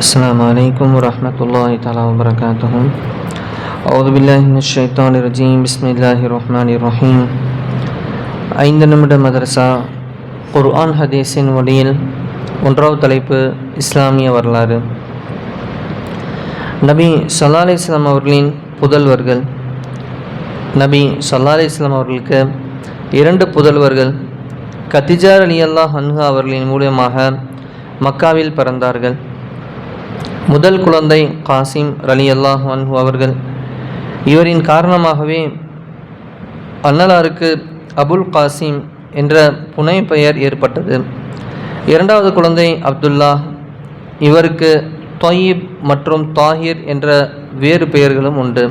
السلام عليكم ورحمة الله تعالى وبركاته أعوذ بالله من الشيطان الرجيم بسم الله الرحمن الرحيم ஐந்து நிமிட மதரசா குர்ஆன் ஹதீஸின் வழியில் ஒன்றாவது தலைப்பு இஸ்லாமிய வரலாறு நபி சல்லா அலிஸ்லாம் அவர்களின் புதல்வர்கள் நபி சல்லா அலிஸ்லாம் அவர்களுக்கு இரண்டு புதல்வர்கள் கத்திஜார் அலி அல்லாஹ் அன்ஹா அவர்களின் மூலியமாக மக்காவில் பிறந்தார்கள் முதல் குழந்தை காசிம் ரலி அல்லாஹ் அன்ஹு அவர்கள். இவரின் காரணமாகவே அன்னலாருக்கு அபுல் காசிம் என்ற புனை பெயர் ஏற்பட்டது. இரண்டாவது குழந்தை அப்துல்லா இவருக்கு தொயீப் மற்றும் தாஹிர் என்ற வேறு பெயர்களும் உண்டு.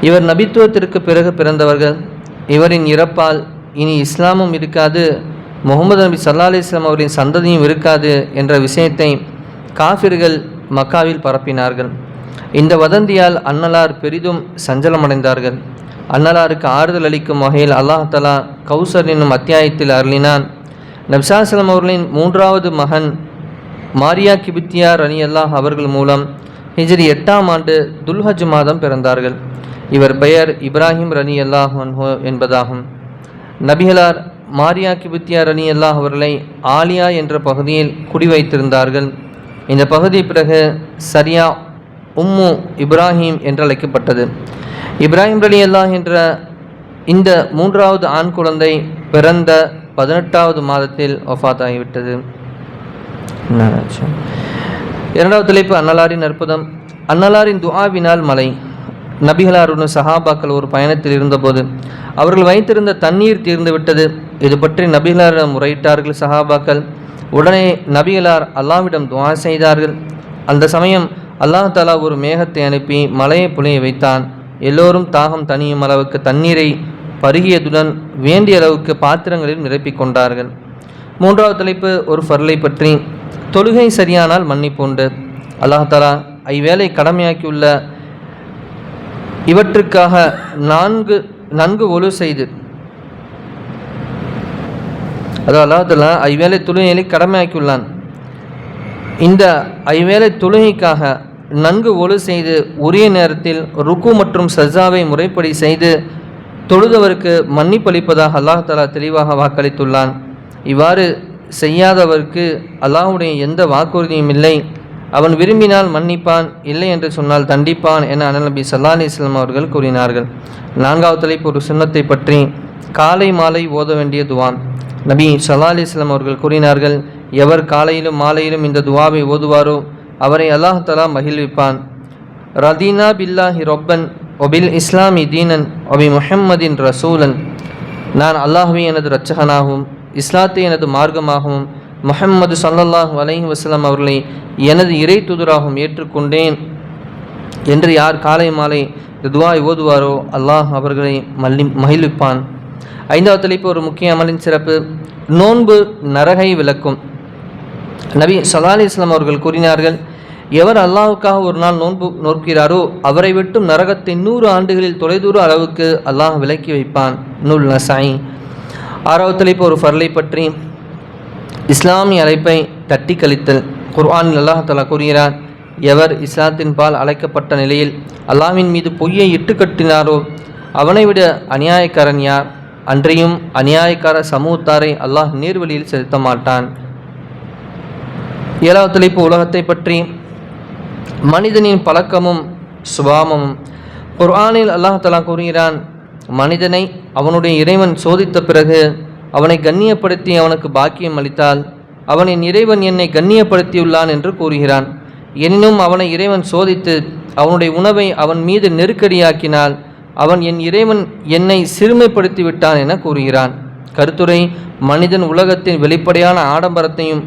இவர் நபித்துவத்திற்கு பிறகு பிறந்தவர்கள். இவரின் இறப்பால் இனி இஸ்லாமும் இருக்காது முகமது நபி சல்லா அலிஸ்லாம் அவரின் சந்ததியும் இருக்காது என்ற விஷயத்தை காஃபிர்கள் மக்காவில் பரப்பினார்கள். இந்த வதந்தியால் அன்னலார் பெரிதும் சஞ்சலமடைந்தார்கள். அன்னலாருக்கு ஆறுதல் அளிக்கும் வகையில் அல்லாஹ் தலா கௌசர் என்னும் அத்தியாயத்தில் அருளினான். நப்சாசலம் அவர்களின் மூன்றாவது மகன் மாரியா கிபித்தியார் அணி அல்லாஹ் அவர்கள் மூலம் ஹிஜ்ரி எட்டாம் ஆண்டு துல்ஹஜ் மாதம் பிறந்தார்கள். இவர் பெயர் இப்ராஹிம் ரனி அல்லாஹ் என்பதாகும். நபிகளார் மாரியா கிபித்தியார் அணி அல்லாஹ் அவர்களை ஆலியா என்ற பகுதியில் குடிவைத்திருந்தார்கள். இந்த பகுதி பிறகு சரியா உம்மு இப்ராஹிம் என்று அழைக்கப்பட்டது இப்ராஹிம் அலி அல்லாஹ் என்ற இந்த மூன்றாவது ஆண் குழந்தை பிறந்த பதினெட்டாவது மாதத்தில் ஒஃபாத் ஆகிவிட்டது இரண்டாவது தலைப்பு அன்னலாரின் அற்புதம். அன்னலாரின் துஆவினால் மலை. நபிகளாருடன் சஹாபாக்கள் ஒரு பயணத்தில் இருந்தபோது அவர்கள் வைத்திருந்த தண்ணீர் தீர்ந்து விட்டது இது பற்றி நபிகளாரிடம் முறையிட்டார்கள் சஹாபாக்கள். உடனே நபிகளார் அல்லாவிடம் துவா செய்தார்கள். அந்த சமயம் அல்லாஹ் தாலா ஒரு மேகத்தை அனுப்பி மலையை புனைய வைத்தான். எல்லோரும் தாகம் தணியும் அளவுக்கு தண்ணீரை பருகியதுடன் வேண்டிய அளவுக்கு பாத்திரங்களில் நிரப்பிக் கொண்டார்கள். மூன்றாவது தலைப்பு ஒரு ஃபர்லை பற்றி. தொழுகை சரியானால் மன்னிப்புண்டு அல்லாஹ் தஆலா ஐவேளை கடமையாக்கியுள்ள இவற்றுக்காக நான்கு நன்கு ஒழு செய்து அது அல்லாஹ் ஐவேளை தொழுகையை கடமையாக்கியுள்ளான். இந்த ஐவேளை தொழுகைக்காக நன்கு ஒழு செய்து உரிய நேரத்தில் ருக்கு மற்றும் சஜாவை முறைப்படி செய்து தொழுதவருக்கு மன்னிப்பளிப்பதாக அல்லாஹ் தலா தெளிவாக வாக்களித்துள்ளான். இவ்வாறு செய்யாதவருக்கு அல்லாஹுடைய எந்த வாக்குறுதியும் இல்லை. அவன் விரும்பினால் மன்னிப்பான் இல்லை என்று சொன்னால் தண்டிப்பான் என அனநபி சல்லா அலி இஸ்லாம் அவர்கள் கூறினார்கள். நான்காவது தலைப்பு ஒரு சுன்னத்தை பற்றி. காலை மாலை ஓத வேண்டிய துவான். நபி சல்லா அலிஸ்லாம் அவர்கள் கூறினார்கள் எவர் காலையிலும் மாலையிலும் இந்த துவாவை ஓதுவாரோ அவரை அல்லாஹ் தலா மகிழ்விப்பான். ரதீனா பில்லாஹி ரொப்பன் ஒபில் இஸ்லாமி தீனன் ஒபி முஹம்மதின் ரசூலன். நான் அல்லாஹுவே எனது இரட்சகனாகவும் இஸ்லாத்தை எனது மார்க்கமாகவும் முஹம்மது சல்லல்லாஹ் அலஹி வஸல்லம் அவர்களை எனது இறை தூதராகவும் ஏற்றுக்கொண்டேன். என்று யார் காலை மாலை துவாய் ஓதுவாரோ அல்லாஹ் அவர்களை மல்லி மகிழ்விப்பான். ஐந்தாவது தலைப்பு ஒரு முக்கிய அமலின் சிறப்பு நோன்பு நரகை விளக்கும். நபி சலாலி அலிஸ்லாம் அவர்கள் கூறினார்கள் எவர் அல்லாஹுக்காக ஒரு நாள் நோன்பு நோக்கிறாரோ அவரை விட்டும் நரகத்தை நூறு ஆண்டுகளில் தொலைதூர அளவுக்கு அல்லாஹ் விலக்கி வைப்பான். நூல் நசாய். ஆறாவது தலைப்பு ஒரு ஃபர்லை பற்றி. இஸ்லாமிய அழைப்பை தட்டி கழித்தல். குர்ஆனில் அல்லாஹ் தலா கூறுகிறார் எவர் இஸ்லாத்தின் பால் அழைக்கப்பட்ட நிலையில் அல்லாவின் மீது பொய்யை இட்டு கட்டினாரோ அவனை விட அநியாயக்காரன் யார்? அன்றையும் அநியாயக்கார சமூகத்தாரை அல்லாஹ் நீர்வழியில் செலுத்த மாட்டான். ஏழாவது தலைப்பு உலகத்தை பற்றி. மனிதனின் பழக்கமும் சுபாவமும். குர்ஆனில் அல்லாஹ் கூறுகிறான் மனிதனை அவனுடைய இறைவன் சோதித்த பிறகு அவனை கண்ணியப்படுத்தி அவனுக்கு பாக்கியம் அளித்தால் அவனின் இறைவன் என்னை கண்ணியப்படுத்தியுள்ளான் என்று கூறுகிறான். எனினும் அவனை இறைவன் சோதித்து அவனுடைய உணவை அவன் மீது நெருக்கடியாக்கினால் அவன் என் இறைவன் என்னை சிறுமைப்படுத்தி விட்டான் என கூறுகிறான். கருத்துரை மனிதன் உலகத்தின் வெளிப்படையான ஆடம்பரத்தையும்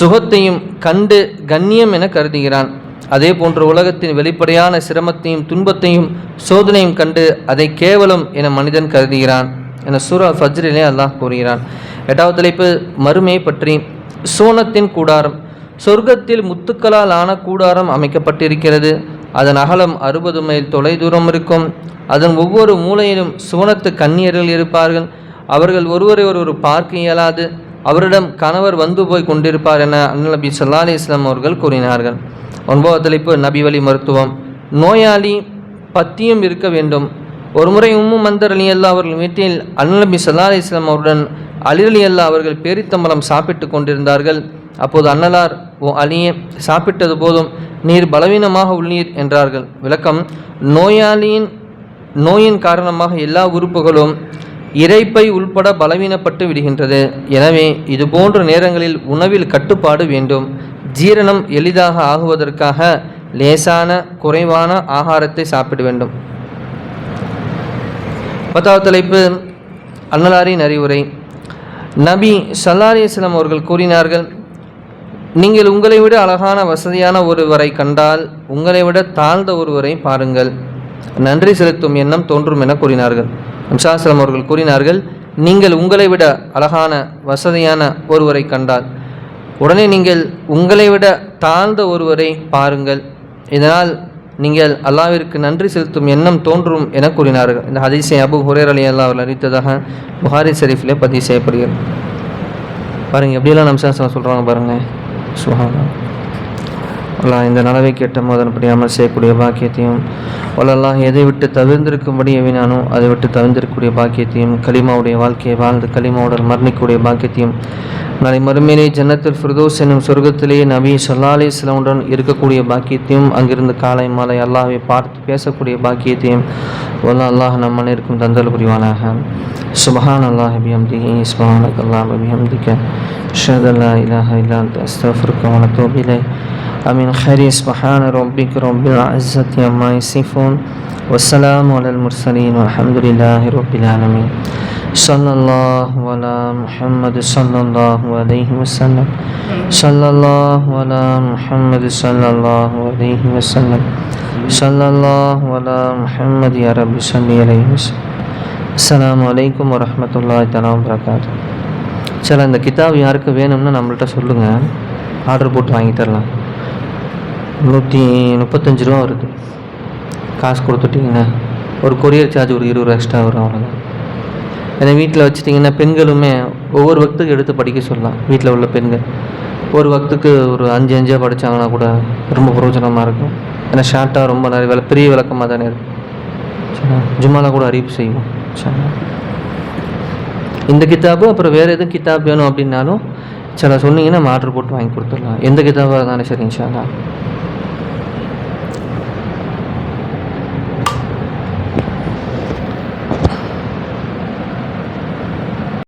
சுகத்தையும் கண்டு கண்ணியம் என கருதுகிறான். அதே போன்று உலகத்தின் வெளிப்படையான சிரமத்தையும் துன்பத்தையும் சோதனையும் கண்டு அதை கேவலம் என மனிதன் கருதுகிறான் என சூரா ஃபஜ்ரிலே அல்லாஹ் கூறுகிறான். எட்டாவது தலைப்பு மறுமையை பற்றி. சோனத்தின் கூடாரம். சொர்க்கத்தில் முத்துக்களால் ஆன கூடாரம் அமைக்கப்பட்டிருக்கிறது. அதன் அகலம் அறுபது மைல் தொலைதூரம் இருக்கும். அதன் ஒவ்வொரு மூலையிலும் சுவனத்து கன்னியர்கள் இருப்பார்கள். அவர்கள் ஒருவரை ஒருவர் பார்க்க இயலாது. அவரிடம் கணவர் வந்து போய் கொண்டிருப்பார் என அன்னலபி சல்லா அலி இஸ்லாம் அவர்கள் கூறினார்கள். ஒன்பதாவது தலைப்பு நபி வழி மருத்துவம். நோயாளி பத்தியம் இருக்க வேண்டும். ஒருமுறை உம்மு மந்தர் அலி அல்லா அவர்கள் வீட்டில் அன்னநபி சல்லா அலிஸ்லாம் அவருடன் அலி அலி அல்லா அவர்கள் பேரித்தம்பலம் சாப்பிட்டு கொண்டிருந்தார்கள். அப்போது அன்னலார் ஓ அலியே சாப்பிட்டது போதும். நீர் பலவீனமாக உள்ளீர் என்றார்கள். விளக்கம் நோயாளியின் நோயின் காரணமாக எல்லா உறுப்புகளும் இறைப்பை உள்பட பலவீனப்பட்டு விடுகின்றது. எனவே இதுபோன்ற நேரங்களில் உணவில் கட்டுப்பாடு வேண்டும். ஜீரணம் எளிதாக ஆகுவதற்காக லேசான குறைவான ஆகாரத்தை சாப்பிட வேண்டும். பத்தாவது தலைப்பு அன்னலாரின் அறிவுரை நபி சல்லா அவர்கள் கூறினார்கள் நீங்கள் உங்களை விட அழகான வசதியான ஒருவரை கண்டால் உங்களை விட தாழ்ந்த ஒருவரை பாருங்கள். நன்றி செலுத்தும் எண்ணம் தோன்றும் என கூறினார்கள். அம்சாஸ்லம் அவர்கள் கூறினார்கள் நீங்கள் உங்களை விட அழகான வசதியான ஒருவரை கண்டால் உடனே நீங்கள் உங்களை விட தாழ்ந்த ஒருவரை பாருங்கள். இதனால் நீங்கள் அல்லாவிற்கு நன்றி செலுத்தும் எண்ணம் தோன்றும் என கூறினார்கள். இந்த ஹதீஸை அபு ஹுரேர் அலி அல்லா அவர்கள் அறிவித்ததாக புகாரி ஷெரீஃபிலே பதிவு செய்யப்படுகிறது. பாருங்கள் எப்படியெல்லாம் நம்சாசனம் சொல்கிறாங்க பாருங்கள் சுஹானா அல்லாஹ் இந்த நலவை கேட்ட மோதனப்படி படியாமல் செய்யக்கூடிய பாக்கியத்தையும் வல்லல்லாஹ் எதை விட்டு தவிர்ந்திருக்கும்படி எவினானோ அதை விட்டு தவிர்ந்திருக்கக்கூடிய பாக்கியத்தையும் கலிமாவுடைய வாழ்க்கையை வாழ்ந்து கலிமாவுடன் மரணிக்கக்கூடிய பாக்கியத்தையும் நாளை மறுமையிலே ஜன்னத்தில் ஃபிர்தோஸ் என்னும் சொர்க்கத்திலேயே நபி சொல்லா அலிஸ்லாமுடன் இருக்கக்கூடிய பாக்கியத்தையும் அங்கிருந்து காலை மாலை அல்லாவை பார்த்து பேசக்கூடிய பாக்கியத்தையும் வல்ல அல்லாஹ் நம் அனைவருக்கும் தந்தல் புரிவானாக. சுபஹான் அல்லாஹ் பிஹம்திஹி சுபஹானக் அல்லாஹ் பிஹம்திக அஷ்ஹது அல்லா இலாஹ இல்லா அன்த அஸ்தக்ஃபிருக்க வ அத்தூபு இலைக் أمين خير سبحان ربك رب العزة عما يصفون والسلام على المرسلين والحمد لله رب العالمين صلى الله على محمد صلى الله عليه وسلم صلى الله على محمد صلى الله عليه وسلم صلى الله على محمد يا رب صل عليه وسلم السلام عليكم ورحمة الله تعالى وبركاته சரி அந்த கிதாப் யாருக்கு வேணும்னா நம்மள்ட்ட சொல்லுங்கள் ஆர்டர் போட்டு வாங்கி தரலாம் நூற்றி முப்பத்தஞ்சு ரூபா வருது. காசு கொடுத்துட்டிங்கன்னா ஒரு கொரியர் சார்ஜ் ஒரு இருபது ரூபா எக்ஸ்ட்ரா வரும் அவ்வளோதான் ஏன்னா வீட்டில் வச்சுட்டிங்கன்னா பெண்களுமே ஒவ்வொரு வக்துக்கு எடுத்து படிக்க சொல்லலாம். வீட்டில் உள்ள பெண்கள். ஒரு வக்துக்கு ஒரு அஞ்சு அஞ்சாக படித்தாங்கன்னா கூட ரொம்ப பிரயோஜனமாக இருக்கும். ஏன்னா ஷார்ட்டாக ரொம்ப நிறைய வில பெரிய விளக்கமாக தானே இருக்கும். சரிண்ணா ஜும்மாவில் கூட அறிவிப்பு செய்வோம். சரிண்ணா இந்த கித்தாபு அப்புறம் வேறு எதுவும் கித்தாப் வேணும் அப்படின்னாலும் சில சொன்னீங்கன்னா நம்ம ஆர்டர் போட்டு வாங்கி கொடுத்துடலாம். எந்த கித்தாபாக இருந்தாலும் சரி சார்